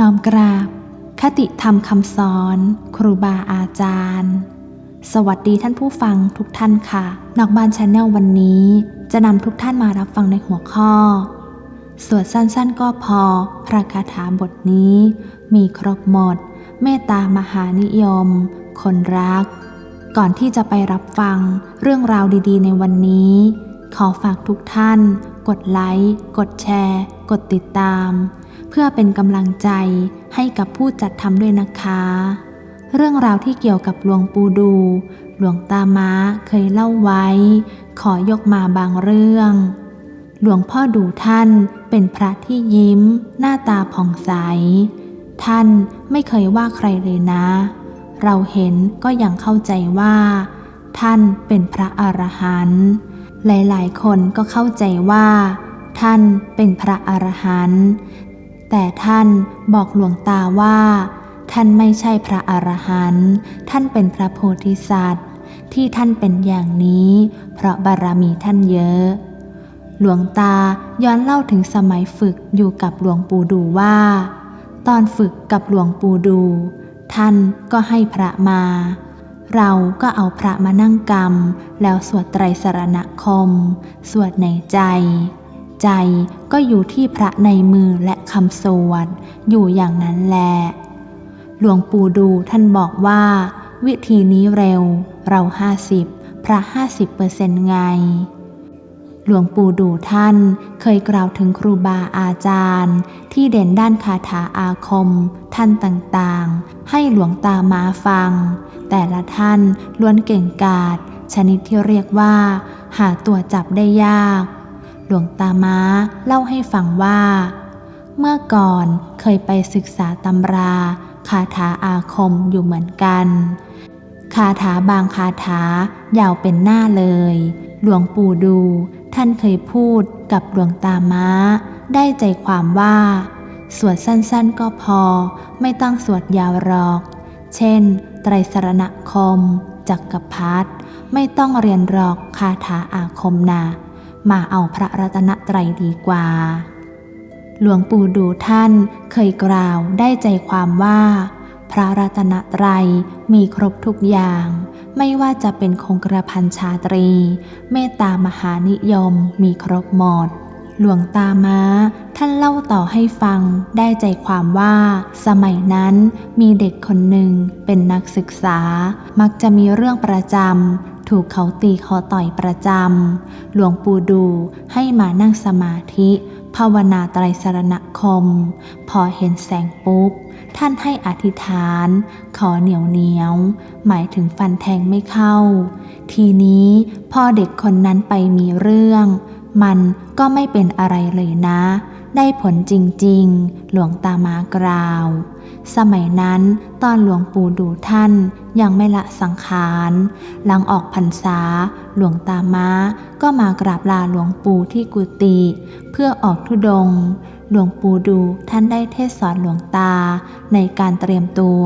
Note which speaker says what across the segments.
Speaker 1: น้อมกราบ คติธรรมคำสอน ครูบาอาจารย์ สวัสดีท่านผู้ฟังทุกท่านค่ะ นอกบ้านชาแนลวันนี้ จะนำทุกท่านมารับฟังในหัวข้อ สวดสั้นๆก็พอ พระคาถาบทนี้ มีครบหมด เมตตามหานิยม คนรัก ก่อนที่จะไปรับฟังเรื่องราวดีๆ ในวันนี้ ขอฝากทุกท่าน กดไลค์ กดแชร์ กดติดตาม เพื่อเป็นกำลังใจให้กับผู้จัดทำด้วยนะคะ เรื่องราวที่เกี่ยวกับหลวงปู่ดู หลวงตาม้าเคยเล่าไว้ ขอยกมาบางเรื่อง หลวงพ่อดูท่านเป็นพระที่ยิ้ม หน้าตาผ่องใส ท่านไม่เคยว่าใครเลยนะ เราเห็นก็ยังเข้าใจว่า ท่านเป็นพระอรหันต์หลายๆ คนก็เข้าใจว่า ท่านเป็นพระอรหันต์ แต่ท่านบอกหลวงตาว่า ท่านไม่ใช่พระอรหันต์ท่านเป็นพระโพธิสัตว์ ที่ท่านเป็นอย่างนี้ เพราะบารมีท่านเยอะ หลวงตาย้อนเล่าถึงสมัยฝึกอยู่กับหลวงปู่ดูว่า ตอนฝึกกับหลวงปู่ดู ท่านก็ให้พระมา เราก็เอาพระมานั่งกรรม แล้วสวดไตรสรณคม สวดในใจ ใจก็อยู่ที่พระในมือและคำสวดอยู่อย่างนั้นแหละหลวงปู่ดูท่านบอกว่า วิธีนี้เร็ว เราห้าสิบพระห้าสิบเปอร์เซนต์ไง หลวงปู่ดูท่านเคยกล่าวถึงครูบาอาจารย์ ที่เด่นด้านคาถาอาคม ท่านต่างๆ ให้หลวงตามาฟัง แต่ละท่านล้วนเก่งกาจชนิดที่เรียกว่า หาตัวจับได้ยาก หลวงตาม้าเล่าให้ฟังว่า เมื่อก่อนเคยไปศึกษาตำราคาถาอาคมอยู่เหมือนกัน คาถาบางคาถายาวเป็นหน้าเลย หลวงปู่ดู ท่านเคยพูดกับหลวงตาม้า ได้ใจความว่า สวดสั้นๆก็พอ ไม่ต้องสวดยาวหรอก เช่น ไตรสรณคม จักกรพรรดิไม่ต้องเรียนหรอกคาถาอาคมนะ มาเอาพระรัตนตรัยดีกว่า หลวงปู่ดูท่านเคยกล่าวได้ใจความว่า พระรัตนตรัยมีครบทุกอย่าง ไม่ว่าจะเป็นคงกระพันชาตรี เมตตามหานิยมมีครบหมดหลวงตาม้า ท่านเล่าต่อให้ฟังได้ใจความว่า สมัยนั้นมีเด็กคนหนึ่งเป็นนักศึกษา มักจะมีเรื่องประจำ ถูกเขาตีเขาต่อยประจำ หลวงปู่ดูให้มานั่งสมาธิ ภาวนาไตรสรณคม พอเห็นแสงปุ๊บ ท่านให้อธิษฐาน ขอเหนียวเหนียว หมายถึงฟันแทงไม่เข้า ทีนี้พอเด็กคนนั้นไปมีเรื่อง มันก็ไม่เป็นอะไรเลยนะ ได้ผลจริงๆ หลวงตามากล่าว สมัยนั้นตอนหลวงปู่ดูท่านยังไม่ละสังขาร หลังออกพรรษา หลวงตาม้าก็มากราบลาหลวงปู่ที่กุฏิเพื่อออกธุดง หลวงปู่ดูท่านได้เทศสอนหลวงตาในการเตรียมตัว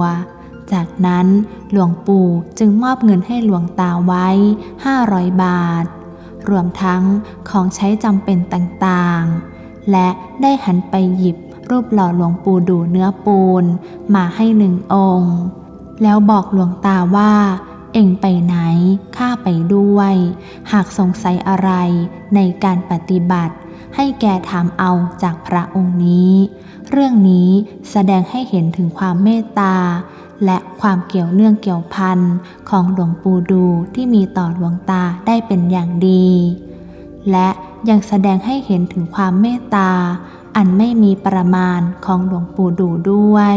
Speaker 1: จากนั้นหลวงปู่จึงมอบเงินให้หลวงตาไว้ 500 บาท รวมทั้งของใช้จำเป็นต่างๆ และได้หันไปหยิบ รูปหล่อหลวงปู่ดูเนื้อปูน มาให้หนึ่งองค์ แล้วบอกหลวงตาว่า เอ็งไปไหน ข้าไปด้วย หากสงสัยอะไรในการปฏิบัติ ให้แกถามเอาจากพระองค์นี้ เรื่องนี้แสดงให้เห็นถึงความเมตตาและความเกี่ยวเนื่องเกี่ยวพันของหลวงปู่ดูที่มีต่อหลวงตาได้เป็นอย่างดี และยังแสดงให้เห็นถึงความเมตตา อันไม่มีประมาณของหลวงปู่ดูด้วย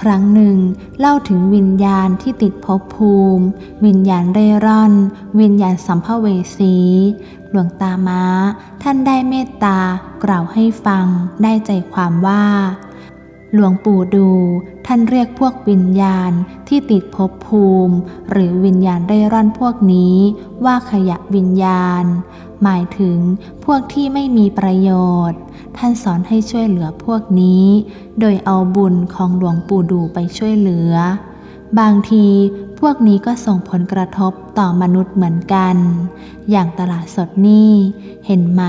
Speaker 1: ครั้งหนึ่งเล่าถึงวิญญาณที่ติดภพภูมิ วิญญาณเร่ร่อน วิญญาณสัมภเวสี หลวงตาม้า ท่านได้เมตตากล่าวให้ฟังได้ใจความว่า หลวงปู่ดู ท่านเรียกพวกวิญญาณที่ติดภพภูมิ หรือวิญญาณเร่ร่อนพวกนี้ว่าขยะวิญญาณ หมายถึงพวกที่ไม่มีประโยชน์ ท่านสอนให้ช่วยเหลือพวกนี้ โดยเอาบุญของหลวงปู่ดูไปช่วยเหลือบางที พวกนี้ก็ส่งผลกระทบต่อมนุษย์เหมือนกัน อย่างตลาดสดนี่เห็นไหม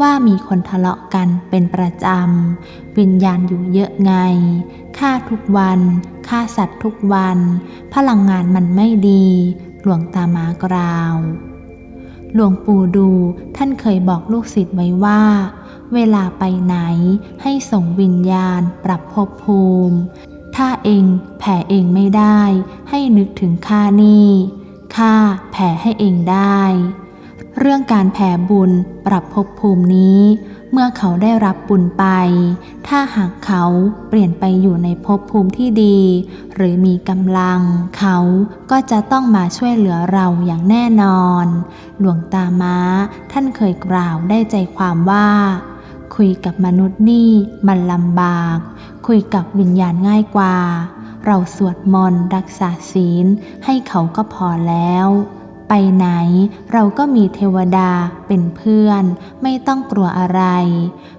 Speaker 1: ว่ามีคนทะเลาะกันเป็นประจำ วิญญาณอยู่เยอะไงฆ่าทุกวันฆ่าสัตว์ทุกวัน พลังงานมันไม่ดี หลวงตามากราว หลวงปู่ดูท่านเคยบอกลูกศิษย์ไว้ว่า เวลาไปไหนให้ส่งวิญญาณปรับภพภูมิ ถ้าเองแผ่เองไม่ได้ ให้นึกถึงข้านี่ข้าแผ่ให้เองได้ เรื่องการแผ่บุญปรับภพภูมินี้ เมื่อเขาได้รับบุญไป ถ้าหากเขาเปลี่ยนไปอยู่ในภพภูมิที่ดี หรือมีกำลัง เขาก็จะต้องมาช่วยเหลือเราอย่างแน่นอน หลวงตาม้าท่านเคยกล่าวได้ใจความว่า คุยกับมนุษย์นี่มันลำบาก คุยกับวิญญาณง่ายกว่า เราสวดมนต์รักษาศีลให้เขาก็พอแล้ว ไปไหนเราก็มีเทวดาเป็นเพื่อน ไม่ต้องกลัวอะไร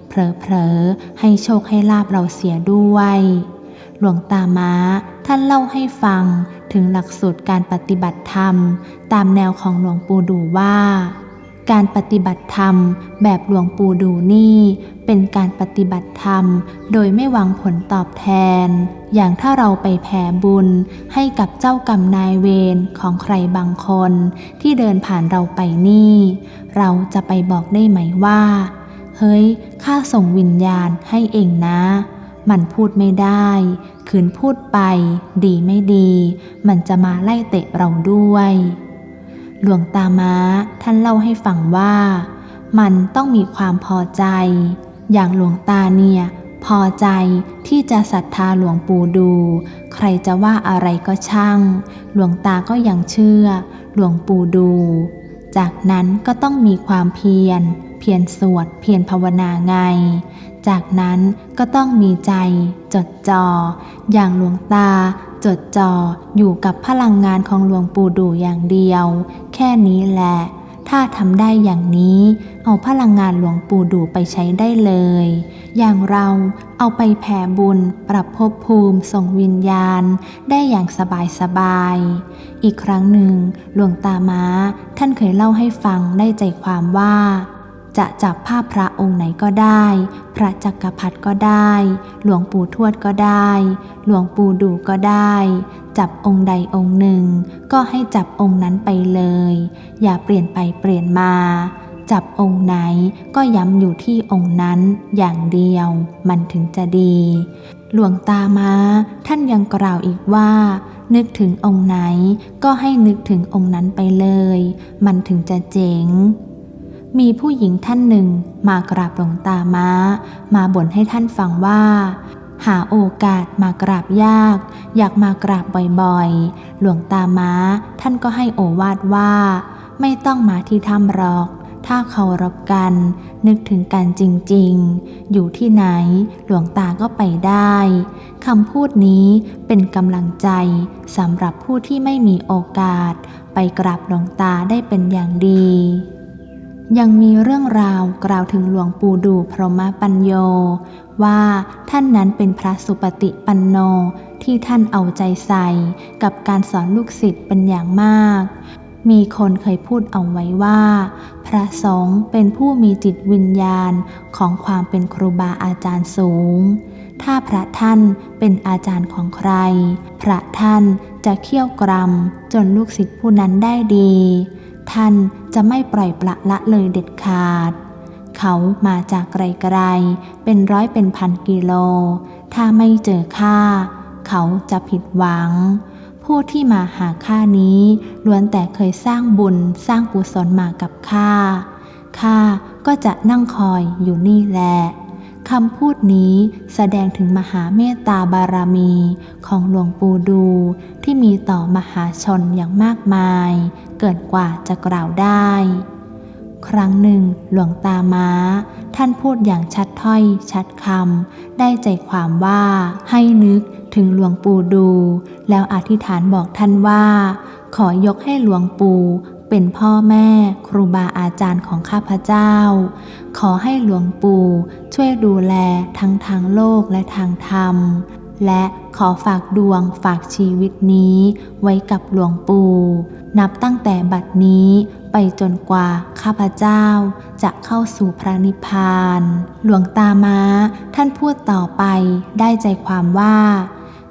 Speaker 1: เผลอๆให้โชคให้ลาบเราเสียด้วย หลวงตาม้าท่านเล่าให้ฟังถึงหลักสูตรการปฏิบัติธรรม ตามแนวของหลวงปู่ดูว่า การปฏิบัติธรรมแบบหลวงปู่ดูนี่ เป็นการปฏิบัติธรรม โดยไม่หวังผลตอบแทน อย่างถ้าเราไปแผ่บุญให้กับเจ้ากรรมนายเวรของใครบางคน ที่เดินผ่านเราไปนี่ เราจะไปบอกได้ไหมว่า เฮ้ยข้าส่งวิญญาณให้เองนะ มันพูดไม่ได้ขืนพูดไป ดีไม่ดี มันจะมาไล่เตะเราด้วย หลวงตาม้าท่านเล่าให้ฟังว่า มันต้องมีความพอใจ อย่างหลวงตาเนี่ย พอใจที่จะศรัทธาหลวงปู่ดู ใครจะว่าอะไรก็ช่าง หลวงตาก็ยังเชื่อ หลวงปู่ดู จากนั้นก็ต้องมีความเพียร เพียรสวด เพียรภาวนาไง จากนั้นก็ต้องมีใจจดจอ่ออย่างหลวงตา จดจ่ออยู่กับพลังงานของหลวงปู่ดูอย่างเดียว แค่นี้แหละ ถ้าทำได้อย่างนี้ เอาพลังงานหลวงปู่ดูไปใช้ได้เลย อย่างเราเอาไปแผ่บุญ ปรับภพภูมิส่งวิญญาณ ได้อย่างสบายสบายๆอีกครั้งหนึ่ง หลวงตาม้าท่านเคยเล่าให้ฟังได้ใจความว่า จะจับภาพพระองค์ไหนก็ได้ พระจักรพรรดิก็ได้ หลวงปู่ทวดก็ได้ หลวงปู่ดูก็ได้ จับองค์ใดองค์หนึ่ง ก็ให้จับองค์นั้นไปเลย อย่าเปลี่ยนไปเปลี่ยนมา จับองค์ไหนก็ย้ำอยู่ที่องค์นั้นอย่างเดียว มันถึงจะดี หลวงตามาท่านยังกล่าวอีกว่านึกถึงองค์ไหนก็ให้นึกถึงองค์นั้นไปเลย มันถึงจะเจ๋ง มีผู้หญิงท่านหนึ่งมากราบหลวงตาม้า มาบ่นให้ท่านฟังว่า หาโอกาสมากราบยาก อยากมากราบบ่อยๆ หลวงตาม้า ท่านก็ให้โอวาทว่า ไม่ต้องมาที่ถ้ำหรอก ถ้าเคารพกัน นึกถึงกันจริงๆ อยู่ที่ไหน หลวงตาก็ไปได้คำพูดนี้เป็นกำลังใจสำหรับผู้ที่ไม่มีโอกาส ไปกราบหลวงตาได้เป็นอย่างดี ยังมีเรื่องราวกล่าวถึงหลวงปู่ดูพรหมปัญโย ว่าท่านนั้นเป็นพระสุปฏิปันโนที่ท่านเอาใจใส่ กับการสอนลูกศิษย์เป็นอย่างมาก มีคนเคยพูดเอาไว้ว่า พระสงฆ์เป็นผู้มีจิตวิญญาณของความเป็นครูบาอาจารย์สูง ถ้าพระท่านเป็นอาจารย์ของใคร พระท่านจะเขี่ยวกรำจนลูกศิษย์ผู้นั้นได้ดี ท่านจะไม่ปล่อยปละละเลยเด็ดขาด เขามาจากไกลๆเป็นร้อยเป็นพันกิโล ถ้าไม่เจอข้าเขาจะผิดหวัง ผู้ที่มาหาข้านี้ล้วนแต่เคยสร้างบุญสร้างกุศลมากับข้าข้าก็จะนั่งคอยอยู่นี่แหละ คำพูดนี้แสดงถึงมหาเมตตาบารมีของหลวงปู่ดู ที่มีต่อมหาชนอย่างมากมาย เกินกว่าจะกล่าวได้ ครั้งหนึ่งหลวงตาม้า ท่านพูดอย่างชัดถ้อยชัดคำได้ใจความว่าให้นึกถึงหลวงปู่ดู แล้วอธิษฐานบอกท่านว่า ขอยกให้หลวงปู่ เป็นพ่อแม่ครูบาอาจารย์ของข้าพเจ้า ขอให้หลวงปู่ช่วยดูแลทั้งทางโลกและทางธรรม และขอฝากดวงฝากชีวิตนี้ไว้กับหลวงปู่ นับตั้งแต่บัดนี้ไปจนกว่าข้าพเจ้าจะเข้าสู่พระนิพพาน หลวงตาม้าท่านพูดต่อไปได้ใจความว่า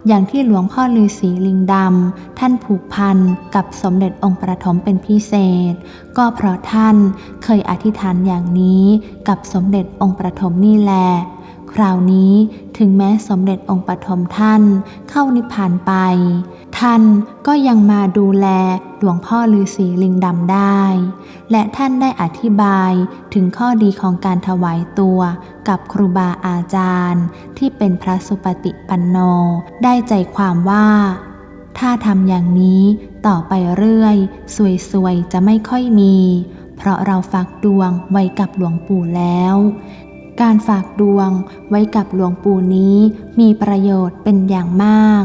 Speaker 1: อย่างที่หลวงพ่อฤาษีลิงดำ ท่านผูกพันกับสมเด็จองค์ประถมเป็นพิเศษ ก็เพราะท่านเคยอธิษฐานอย่างนี้กับสมเด็จองค์ประถมนี่แหละ คราวนี้ถึงแม้สมเด็จองค์ปฐมท่านเข้านิพพานไป ท่านก็ยังมาดูแลหลวงพ่อฤาษีลิงดำได้ และท่านได้อธิบายถึงข้อดีของการถวายตัวกับครูบาอาจารย์ ที่เป็นพระสุปฏิปันโน ได้ใจความว่า ถ้าทำอย่างนี้ต่อไปเรื่อยสวยๆ จะไม่ค่อยมี เพราะเราฝากดวงไว้กับหลวงปู่แล้ว การฝากดวงไว้กับหลวงปู่นี้มีประโยชน์เป็นอย่างมาก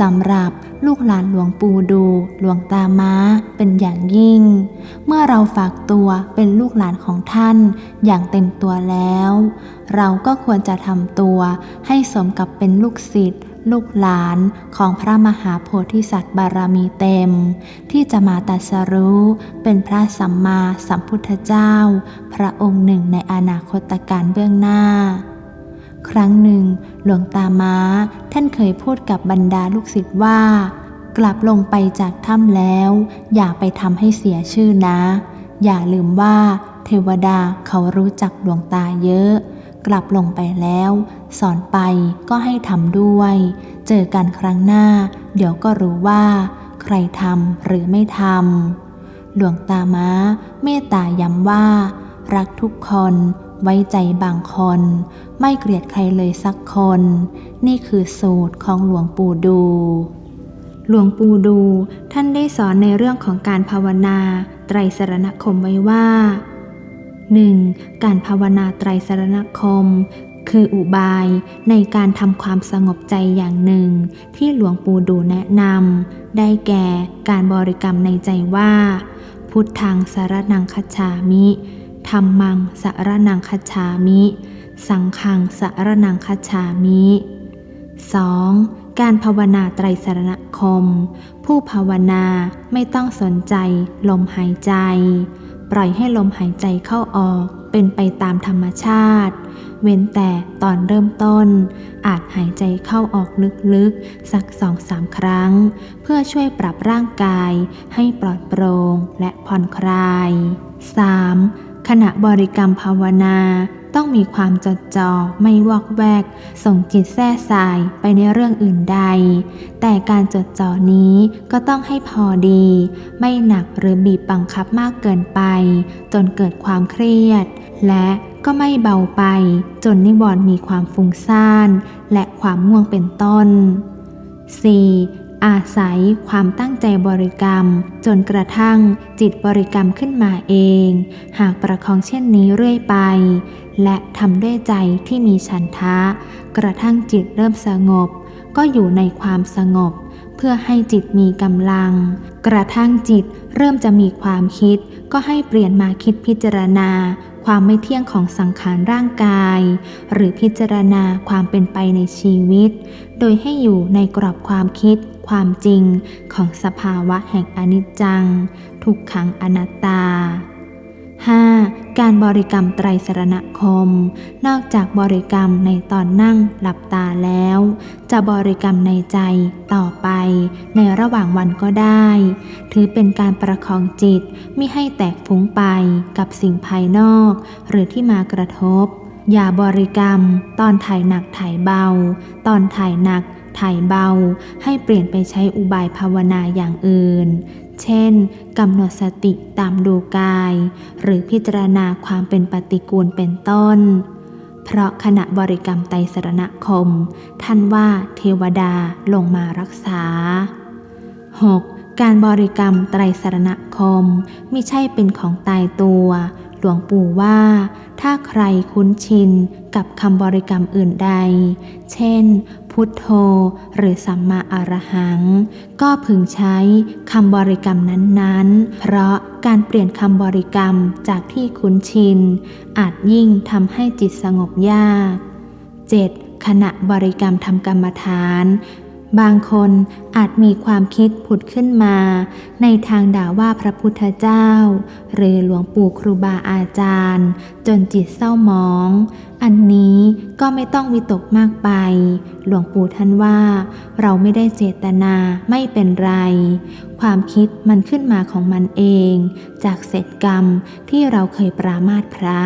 Speaker 1: สำหรับลูกหลานหลวงปู่ดูหลวงตาม้าเป็นอย่างยิ่ง เมื่อเราฝากตัวเป็นลูกหลานของท่านอย่างเต็มตัวแล้ว เราก็ควรจะทำตัวให้สมกับเป็นลูกศิษย์ ลูกหลานของพระมหาโพธิสัตว์บารมีเต็ม ที่จะมาตัสรู้เป็นพระสัมมาสัมพุทธเจ้า พระองค์หนึ่งในอนาคตการเบื้องหน้า ครั้งหนึ่ง หลวงตาม้าท่านเคยพูดกับบรรดาลูกศิษย์ว่า กลับลงไปจากถ้ำแล้ว อย่าไปทำให้เสียชื่อนะ อย่าลืมว่า เทวดาเขารู้จักหลวงตาเยอะ กลับลงไปแล้ว สอนไปก็ให้ทำด้วย เจอกันครั้งหน้า เดี๋ยวก็รู้ว่า ใครทำหรือไม่ทำหลวงตาม้า เมตตาย้ำว่า รักทุกคน ไว้ใจบางคน ไม่เกลียดใครเลยสักคน นี่คือสูตรของหลวงปู่ดูหลวงปู่ดูท่านได้สอนในเรื่องของการภาวนาไตรสรณคมไว้ว่า 1. การภาวนาไตรสรณคม คืออุบายในการทำความสงบใจอย่างหนึ่ง ที่หลวงปู่ดูแนะนำได้แก่การบริกรรมในใจว่า พุทธังสารนังคัจฉามิธรรมังสารนังคัจฉามิ สังฆังสารนังคัจฉามิ 2. การภาวนาไตรสรณคม ผู้ภาวนาไม่ต้องสนใจลมหายใจ ปล่อยให้ลมหายใจเข้าออกเป็นไปตามธรรมชาติ เว้นแต่ตอนเริ่มต้น อาจหายใจเข้าออกลึกๆ สักสองสามครั้ง เพื่อช่วยปรับร่างกายให้ปลอดโปร่งและผ่อนคลาย 3. ขณะบริกรรมภาวนาต้องมีความจดจ่อไม่วอกแวก ส่งจิตแท้สายไปในเรื่องอื่นใด แต่การจดจ่อนี้ก็ต้องให้พอดี ไม่หนักหรือบีบบังคับมากเกินไป จนเกิดความเครียด และก็ไม่เบาไปจนนิวรณ์มีความฟุ้งซ่าน และความง่วงเป็นต้น 4. อาศัยความตั้งใจบริกรรม จนกระทั่งจิตบริกรรมขึ้นมาเอง หากประคองเช่นนี้เรื่อยไป และทำด้วยใจที่มีฉันทะ กระทั่งจิตเริ่มสงบ ก็อยู่ในความสงบ เพื่อให้จิตมีกำลัง กระทั่งจิตเริ่มจะมีความคิดก็ให้เปลี่ยนมาคิดพิจารณา ความไม่เที่ยงของสังขารร่างกาย หรือพิจารณาความเป็นไปในชีวิต โดยให้อยู่ในกรอบความคิด ความจริงของสภาวะแห่งอนิจจัง ทุกขังอนัตตา 5. การบริกรรมไตรสรณคม นอกจากบริกรรมในตอนนั่งหลับตาแล้ว จะบริกรรมในใจต่อไป ในระหว่างวันก็ได้ ถือเป็นการประคองจิตมิให้แตกฟุ้งไปกับสิ่งภายนอก หรือที่มากระทบ อย่าบริกรรม ตอนถ่ายหนักถ่ายเบา ตอนถ่ายหนักถ่ายเบาให้เปลี่ยนไปใช้อุบายภาวนาอย่างอื่น เช่นกำหนดสติตามดูกาย หรือพิจารณาความเป็นปฏิกูลเป็นต้น เพราะขณะบริกรรมไตรสรณคม ท่านว่าเทวดาลงมารักษา 6. การบริกรรมไตรสรณคมไม่ใช่เป็นของตายตัว หลวงปู่ว่า ถ้าใครคุ้นชินกับคำบริกรรมอื่นใด เช่น พุทโธ หรือสัมมาอรหัง ก็พึงใช้คำบริกรรมนั้นๆ เพราะการเปลี่ยนคำบริกรรมจากที่คุ้นชิน อาจยิ่งทำให้จิตสงบยาก 7. ขณะบริกรรมทำกรรมฐาน บางคนอาจมีความคิดผุดขึ้นมา ในทางด่าว่าพระพุทธเจ้า หรือหลวงปู่ครูบาอาจารย์ จนจิตเศร้าหมอง อันนี้ก็ไม่ต้องวิตกมากไป หลวงปู่ท่านว่า เราไม่ได้เจตนาไม่เป็นไร ความคิดมันขึ้นมาของมันเอง จากเศษกรรมที่เราเคยปรามาสพระ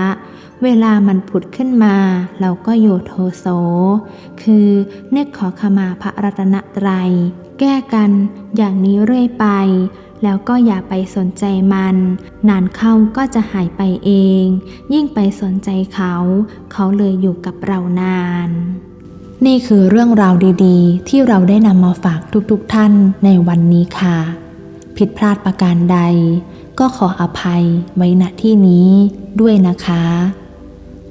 Speaker 1: เวลามันผุดขึ้นมา เราก็โยโทโส คือนึกขอขมาพระรัตนตรัย แก้กันอย่างนี้เรื่อยไป แล้วก็อย่าไปสนใจมัน นานเข้าก็จะหายไปเอง ยิ่งไปสนใจเขา เขาเลยอยู่กับเรานาน นี่คือเรื่องราวดีๆ ที่เราได้นำมาฝากทุกๆทท่านในวันนี้ค่ะ ผิดพลาดประการใดก็ขออภัยไว้ณที่นี้ด้วยนะคะ